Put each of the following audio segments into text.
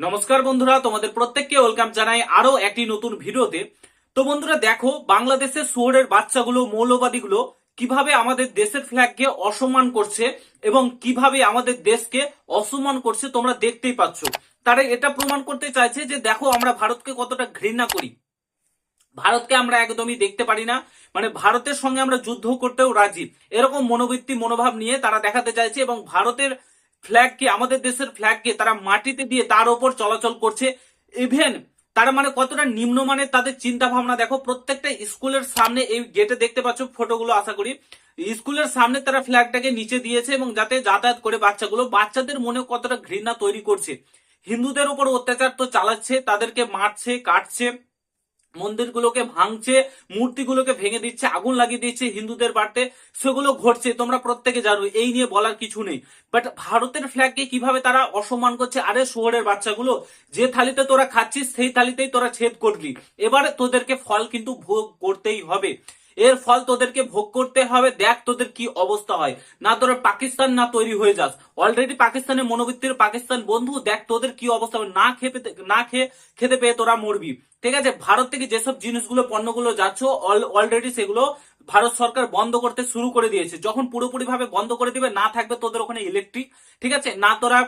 নমস্কার বন্ধুরা, তোমাদের প্রত্যেককে ওয়েলকাম জানাই আরও একটি নতুন ভিডিওতে। তো বন্ধুরা, দেখো, বাংলাদেশের শহরের বাচ্চাগুলো, মৌলবাদীগুলো কীভাবে আমাদের দেশের ফ্ল্যাগকে অসম্মান করছে এবং কীভাবে আমাদের দেশকে অসম্মান করছে তোমরা দেখতেই পাচ্ছ। তারা এটা প্রমাণ করতে চাইছে যে, দেখো, আমরা ভারতকে কতটা ঘৃণা করি। ভারতকে আমরা একদমই দেখতে পারি না। মানে ভারতের সঙ্গে আমরা যুদ্ধ করতেও রাজি। এরকম মনোবৃত্তি, মনোভাব নিয়ে তারা দেখাতে চাইছে এবং ভারতের ফ্ল্যাগকে আমাদের দেশের ফ্ল্যাগকে তারা মাটিতে দিয়ে তার ওপর চলাচল করছে। ইভেন তারা মানে কতটা নিম্নমানের তাদের চিন্তা ভাবনা দেখো প্রত্যেকটা স্কুলের সামনে এই গেটে দেখতে পাচ্ছ ফটোগুলো আশা করি। স্কুলের সামনে তারা ফ্ল্যাগটাকে নিচে দিয়েছে এবং যাতে যাতায়াত করে বাচ্চাগুলো, বাচ্চাদের মনে কতটা ঘৃণা তৈরি করছে। হিন্দুদের উপর অত্যাচার তো চালাচ্ছে, তাদেরকে মারছে, কাটছে। মন্দিরগুলোকে ভাঙছে, মূর্তিগুলোকে ভেঙে দিচ্ছে, আগুন লাগিয়ে দিচ্ছে, হিন্দুদের বাড়তে। সেগুলো ঘটছে, তোমরা প্রত্যেকে জানো, এই নিয়ে বলার কিছু নেই। বাট ভারতের ফ্ল্যাগকে কীভাবে তারা অসম্মান করছে? আরে শহরের বাচ্চাগুলো, যে থালিতে তোরা খাচ্ছিস, সেই থালিতেই তোরা ছেদ করলি। এবারে তোদেরকে ফল কিন্তু ভোগ করতেই হবে। এর ফল তোদেরকে ভোগ করতে হবে, দেখ তোদের কি অবস্থা হয়। না তোরা পাকিস্তান, না তৈরি হয়ে যাস। অলরেডি পাকিস্তানের মনোবৃত্তির পাকিস্তান বন্ধু, দেখ তোদের কি অবস্থা হবে। না খেতে, না খেয়ে খেতে পেয়ে তোরা মরবি। ঠিক আছে? ভারত থেকে যেসব জিনিসগুলো, পণ্যগুলো যাচ্ছ অলরেডি সেগুলো ভারত সরকার বন্ধ করতে শুরু করে দিয়েছে। যখন পুরোপুরি ভাবে বন্ধ করে দিবে, না থাকবে তোদের ওখানে ইলেকট্রিক ঠিক আছে? না তোরা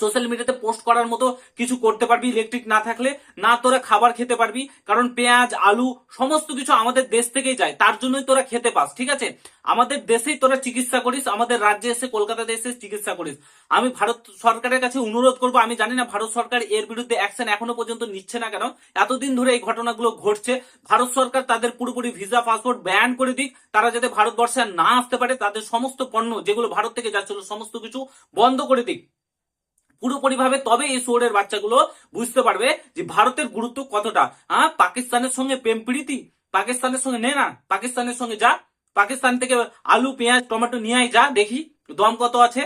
সোশ্যাল মিডিয়াতে পোস্ট করার মতো কিছু করতে পারবি ইলেকট্রিক না থাকলে না তোরা খাবার খেতে পারবি, কারণ পেঁয়াজ, আলু, সমস্ত কিছু আমাদের দেশ থেকেই যায়, তার জন্যই তোরা খেতে পাস, ঠিক আছে? আমাদের দেশেই তোরা চিকিৎসা করিস, আমাদের রাজ্যে এসে কলকাতাতে এসে চিকিৎসা করিস। আমি ভারত সরকারের কাছে অনুরোধ করব, আমি জানি না ভারত সরকার এর বিরুদ্ধে অ্যাকশন এখনও পর্যন্ত নিচ্ছে না কেন, এতদিন ধরে এই ঘটনাগুলো ঘটছে, ভারত সরকার তাদের পুরোপুরি ভিসা পাসপোর্ট ব্যান করে দিক, তারা যাতে ভারতবর্ষে না আসতে পারে, তাদের সমস্ত পণ্য যেগুলো ভারত থেকে যাচ্ছিল, সমস্ত কিছু বন্ধ করে দিক। পুরোপুরি ভাবে তবে এই শহরের বাচ্চাগুলো বুঝতে পারবে যে ভারতের গুরুত্ব কতটা। হ্যাঁ পাকিস্তানের সঙ্গে প্রেম প্রীতি, পাকিস্তানের সঙ্গে নে না, পাকিস্তানের সঙ্গে যা, পাকিস্তান থেকে আলু, পেঁয়াজ, টমেটো নিয়ে যা, দেখি, দম কত আছে।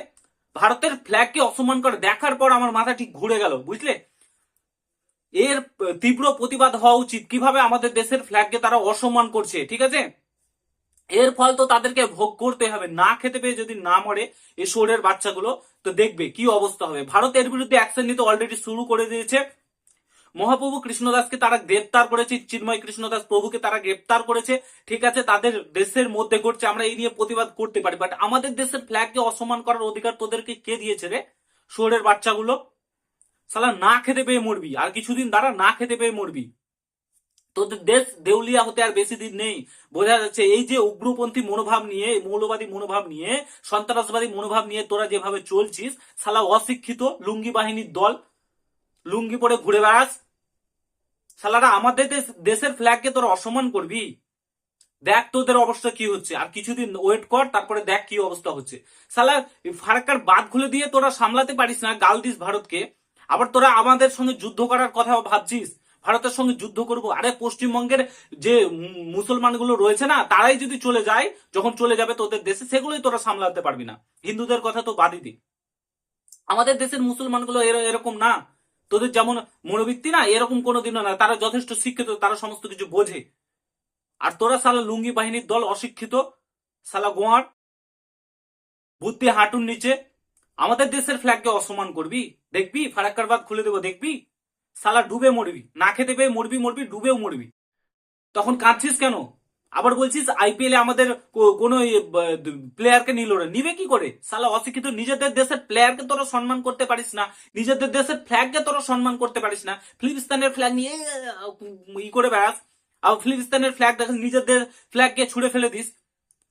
ভারতের ফ্ল্যাগকে অসম্মান করে দেখার পর আমার মাথা ঠিক ঘুরে গেল, বুঝলে? এর তীব্র প্রতিবাদ হওয়া উচিত। কীভাবে আমাদের দেশের ফ্ল্যাগকে তারা অসম্মান করছে, ঠিক আছে? এর ফল তো তাদেরকে ভোগ করতে হবে। না খেতে পেয়ে যদি না মরে এই শহরের বাচ্চাগুলো, তো দেখবে কি অবস্থা হবে। ভারত এর বিরুদ্ধে অ্যাকশন নিতে অলরেডি শুরু করে দিয়েছে। মহাপ্রভু কৃষ্ণদাসকে তারা গ্রেপ্তার করেছে, চিন্ময় কৃষ্ণদাস প্রভুকে তারা গ্রেপ্তার করেছে। ঠিক আছে, তাদের দেশের মধ্যে ঘটছে, আমরা এই নিয়ে প্রতিবাদ করতে পারি। বাট আমাদের দেশের ফ্ল্যাগকে অসম্মান করার অধিকার তোদেরকে কে দিয়েছে রে? শহরের বাচ্চাগুলো? সালা না খেতে পেয়ে মরবি। আর কিছুদিন দ্বারা না খেতে পেয়ে মরবি। তোদের দেশ দেউলিয়া হতে আর বেশি দিন নেই। বোঝা যাচ্ছে, এই যে উগ্রপন্থী মনোভাব নিয়ে, মৌলবাদী মনোভাব নিয়ে, সন্ত্রাসবাদী মনোভাব নিয়ে তোরা যেভাবে চলছিস সালা অশিক্ষিত লুঙ্গি বাহিনীর দল, লুঙ্গি পরে ঘুরে বেড়াস। সালারা আমাদের দেশ- দেশের ফ্ল্যাগকে তোরা অসম্মান করবি। দেখ তোদের অবস্থা কি হচ্ছে। আর কিছুদিন ওয়েট কর, তারপরে দেখ কি অবস্থা হচ্ছে। সালা ফারাক্কার বাদ খুলে দিয়ে তোরা সামলাতে পারিস না গাল দিস ভারতকে। আবার তোরা আমাদের সঙ্গে যুদ্ধ করার কথা ভাবছিস। ভারতের সঙ্গে যুদ্ধ করব। আরে পশ্চিমবঙ্গের যে মুসলমানগুলো রয়েছে না, তারাই যদি চলে যায়, যখন চলে যাবে তোদের দেশে, সেগুলোই তোরা সামলাতে পারবি না। হিন্দুদের কথা তো বাদই দি। আমাদের দেশের মুসলমানগুলো এরকম না। তোদের যেমন মনোবৃত্তি না, এরকম কোনোদিনও না। তারা যথেষ্ট শিক্ষিত, তারা সমস্ত কিছু বোঝে। আর তোরা সালা লুঙ্গি বাহিনীর দল অশিক্ষিত সালা গোয়ার, বুদ্ধি হাঁটুর নিচে, আমাদের দেশের ফ্ল্যাগকে অসম্মান করবি? দেখবি? ফারাক্কার বাদ খুলে দেবো, দেখবি? সালা ডুবে মরবি, না খেতে পেয়ে মরবি মরবি, ডুবেও মরবি। তখন কাঁদছিস কেন? আবার বলছিস আইপিএল আমাদের কোনো প্লেয়ারকে নিল না। নিবে কি করে? সালা অশিক্ষিত, নিজেদের দেশের প্লেয়ারকে তোরা সম্মান করতে পারিস না। নিজেদের দেশের ফ্ল্যাগকে তোরা সম্মান করতে পারিস না। ফিলিস্তিনের ফ্ল্যাগ নিয়ে ই করে বেড়াস। আর ফিলিস্তিনের ফ্ল্যাগ দেখ নিজেদের ফ্ল্যাগকে ছুড়ে ফেলে দিস।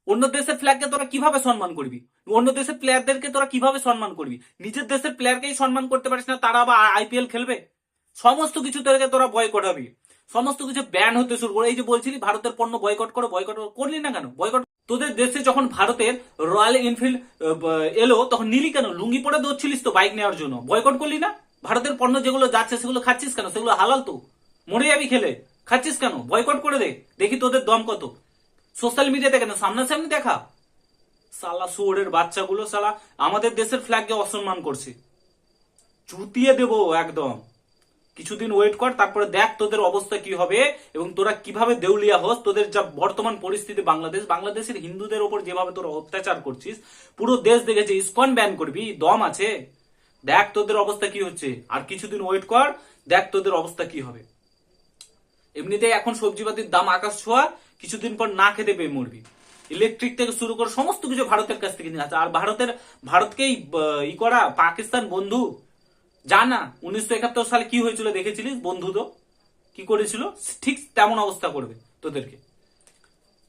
অন্য দেশের ফ্ল্যাগকে তোরা কীভাবে সম্মান করবি? অন্য দেশের প্লেয়ারদেরকে তোরা কীভাবে সম্মান করবি? নিজের দেশের প্লেয়ারকেই সম্মান করতে পারিস না, তারা আবার আইপিএল খেলবে? সমস্ত কিছু তোদেরকে তোরা বয়কট হবি। সমস্ত কিছু ব্যান হতে শুরু করে এই যে বলছিলি, ভারতের পণ্য বয়কট করো বয়কট করলি না কেন? বয়কট তোদের দেশে যখন ভারতের রয়্যাল এনফিল্ড এলো, তখন নিলি কেন? লুঙ্গি পরে দৌড়ছিলিস তো বাইক নেওয়ার জন্য। বয়কট করলি না? ভারতের পণ্য যেগুলো যাচ্ছে, সেগুলো খাচ্ছিস কেন? সেগুলো হালাল তো। মরে যাবি খেলে। খাচ্ছিস কেন? বয়কট করে দে। দেখি তোদের দম কত। সোশ্যাল মিডিয়াতে কেন? সামনাসামনি দেখা। সালা শুয়োরের বাচ্চাগুলো সালা আমাদের দেশের ফ্ল্যাগকে অসম্মান করছে। চুতিয়ে দেবো একদম। কিছুদিন ওয়েট কর, তারপরে দেখ তোদের অবস্থা কি হবে এবং তোরা কীভাবে দেউলিয়া হোস, তোদের যা বর্তমান পরিস্থিতি বাংলাদেশ, বাংলাদেশের হিন্দুদের ওপর যেভাবে তোরা অত্যাচার করছিস, পুরো দেশ দেখেছে ইসকন ব্যান করবি, দম আছে। দেখ তোদের অবস্থা কি হচ্ছে, আর কিছুদিন ওয়েট কর, দেখ তোদের অবস্থা কি হবে। এমনিতেই এখন সবজিপাতির দাম আকাশ ছোঁয়া, কিছুদিন পর না খেতে পেয়ে মরবি। ইলেকট্রিক থেকে শুরু করে সমস্ত কিছু ভারতের কাছ থেকে নিয়ে আসে। আর ভারতের, ভারতকেই ই করা, পাকিস্তান বন্ধু। জানা উনিশশো একাত্তর সালে কি হয়েছিল দেখেছিলিস বন্ধু তো? কি করেছিল? ঠিক তেমন অবস্থা করবে তোদেরকে।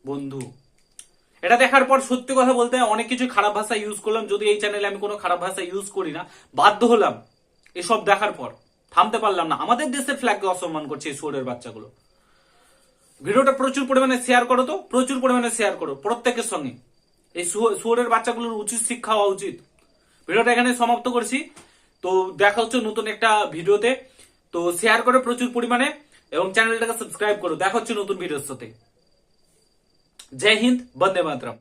বন্ধু, এটা দেখার পর সত্যি কথা বলতে অনেক কিছু খারাপ ভাষা ইউজ করলাম। যদি এই চ্যানেলে আমি কোনো খারাপ ভাষা ইউজ করি না, বাধ্য হলাম এসব দেখার পর। থামতে পারলাম না। আমাদের দেশের ফ্ল্যাগকে অসম্মান করছে এই শোরের বাচ্চাগুলো। ভিডিওটা প্রচুর পরিমাণে শেয়ার করো তো, প্রচুর পরিমাণে শেয়ার করো, প্রত্যেকের সঙ্গে। এই শুয়োরের বাচ্চাগুলোর উচিত শিক্ষা হওয়া উচিত। ভিডিওটা এখানে সমাপ্ত করছি। তো দেখা হচ্ছে নতুন একটা ভিডিওতে। তো শেয়ার করো প্রচুর পরিমাণে এবং চ্যানেলটাকে সাবস্ক্রাইব করো। দেখা হচ্ছে নতুন ভিডিওর সাথে। জয় হিন্দ, বন্দে মাতরম।